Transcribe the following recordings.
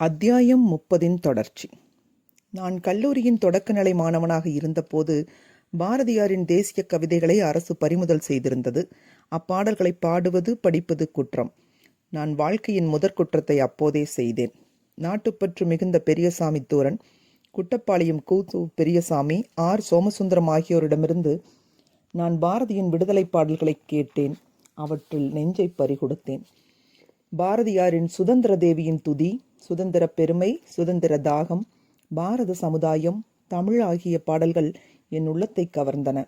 அத்தியாயம் முப்பதின் தொடர்ச்சி. நான் கல்லூரியின் தொடக்கநிலை மாணவனாக இருந்தபோது பாரதியாரின் தேசிய கவிதைகளை அரசு பறிமுதல் செய்திருந்தது. அப்பாடல்களை பாடுவது படிப்பது குற்றம். நான் வாழ்க்கையின் முதற் குற்றத்தை அப்போதே செய்தேன். நாட்டுப்பற்று மிகுந்த பெரியசாமி தூரன் குட்டப்பாளையம் கூத்து பெரியசாமி ஆர். சோமசுந்தரம் ஆகியோரிடமிருந்து நான் பாரதியின் விடுதலை பாடல்களை கேட்டேன். அவற்றில் நெஞ்சை பறிகொடுத்தேன். பாரதியாரின் சுதந்திர தேவியின் துதி சுதந்திர பெருமை சுதந்திர தாகம் பாரத சமுதாயம் தமிழ் ஆகிய பாடல்கள் என் உள்ளத்தை கவர்ந்தன.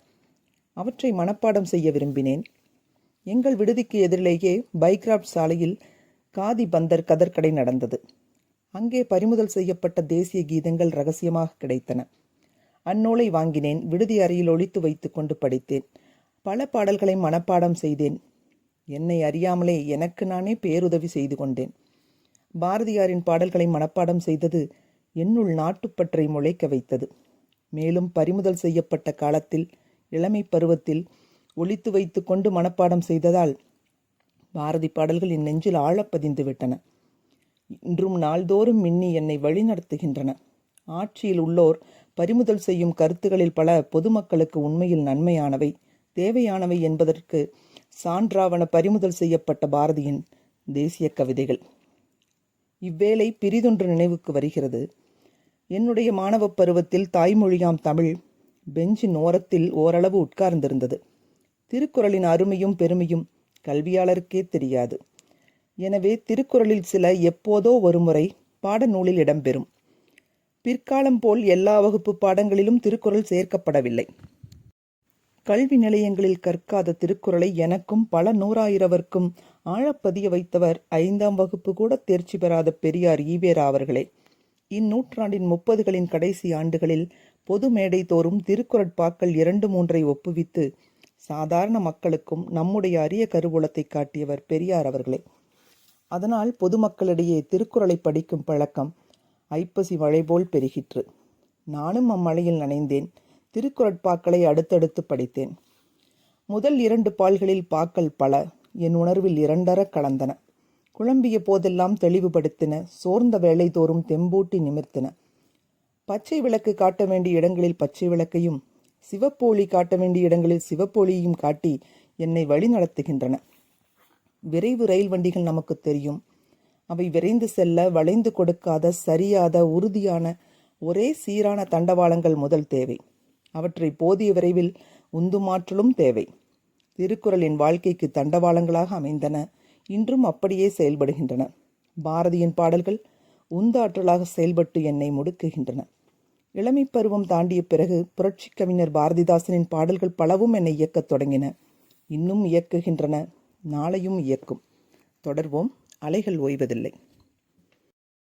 அவற்றை மனப்பாடம் செய்ய விரும்பினேன். எங்கள் விடுதிக்கு எதிரிலேயே பைக்ராப்ட் சாலையில் காதி பந்தர் கதற்கடை நடந்தது. அங்கே பறிமுதல் செய்யப்பட்ட தேசிய கீதங்கள் ரகசியமாக கிடைத்தன. அந்நூலை வாங்கினேன் விடுதி அறையில் ஒழித்து வைத்துக்கொண்டு படித்தேன். பல பாடல்களை மனப்பாடம் செய்தேன். என்னை அறியாமலே எனக்கு நானே பேருதவி செய்து கொண்டேன். பாரதியாரின் பாடல்களை மனப்பாடம் செய்தது என்னுள் நாட்டுப்பற்றை முளைக்க வைத்தது. மேலும் பறிமுதல் செய்யப்பட்ட காலத்தில் இளமை பருவத்தில் ஒழித்து வைத்து கொண்டு மனப்பாடம் செய்ததால் பாரதி பாடல்கள் என் நெஞ்சில் ஆழப்பதிந்து விட்டன. இன்றும் நாள்தோறும் மின்னி என்னை வழிநடத்துகின்றன. ஆட்சியில் உள்ளோர் பறிமுதல் செய்யும் கருத்துகளில் பல பொதுமக்களுக்கு உண்மையில் நன்மையானவை தேவையானவை என்பதற்கு சான்றாவன பறிமுதல் செய்யப்பட்ட பாரதியின் தேசிய கவிதைகள். இவ்வேளை பிரிதொன்று நினைவுக்கு வருகிறது. என்னுடைய மாணவப் பருவத்தில் தாய்மொழியாம் தமிழ் பெஞ்சின் ஓரத்தில் ஓரளவு உட்கார்ந்திருந்தது. திருக்குறளின் அருமையும் பெருமையும் கல்வியாளருக்கே தெரியாது. எனவே திருக்குறளில் சில எப்போதோ ஒருமுறை பாடநூலில் இடம்பெறும். பிற்காலம் போல் எல்லா வகுப்பு பாடங்களிலும் திருக்குறள் சேர்க்கப்படவில்லை. கல்வி நிலையங்களில் கற்காத திருக்குறளை எனக்கும் பல நூறாயிரவர்க்கும் ஆழப்பதிய வைத்தவர் ஐந்தாம் வகுப்பு கூட தேர்ச்சி பெறாத பெரியார் ஈவேரா அவர்களே. இந்நூற்றாண்டின் முப்பதுகளின் கடைசி ஆண்டுகளில் பொது மேடை தோறும் திருக்குறட்பாக்கள் இரண்டு மூன்றை ஒப்புவித்து சாதாரண மக்களுக்கும் நம்முடைய அரிய கருவூலத்தை காட்டியவர் பெரியார் அவர்களே. அதனால் பொதுமக்களிடையே திருக்குறளை படிக்கும் பழக்கம் ஐப்பசி மழை போல் பெருகிற்று. நானும் அம்மழையில் நனைந்தேன். திருக்குறட்பாக்களை அடுத்தடுத்து படித்தேன். முதல் இரண்டு பால்களில் பாக்கள் பல என் உணர்வில் இரண்டர கலந்தன. குழம்பிய போதெல்லாம் தெளிவுபடுத்தின சோர்ந்த வேலை தோறும் தெம்பூட்டி நிமிர்த்தின. பச்சை விளக்கு காட்ட வேண்டிய இடங்களில் பச்சை விளக்கையும் சிவப்போலி காட்ட வேண்டிய இடங்களில் சிவப்போலியையும் காட்டி என்னை வழி நடத்துகின்றன. விரைவு ரயில் வண்டிகள் நமக்கு தெரியும். அவை விரைந்து செல்ல வளைந்து கொடுக்காத சரியாத உறுதியான ஒரே சீரான தண்டவாளங்கள் முதல் தேவை. அவற்றை போதிய விரைவில் உந்துமாற்றலும் தேவை. திருக்குறளின் வாழ்க்கைக்கு தண்டவாளங்களாக அமைந்தன. இன்றும் அப்படியே செயல்படுகின்றன. பாரதியின் பாடல்கள் உந்தாற்றலாக செயல்பட்டு என்னை முடுக்குகின்றன. இளமை பருவம் தாண்டிய பிறகு புரட்சி கவிஞர் பாரதிதாசனின் பாடல்கள் பலவும் என்னை இயக்கத் தொடங்கின. இன்னும் இயக்குகின்றன. நாளையும் இயக்கும். தொடர்வோம். அலைகள் ஓய்வதில்லை.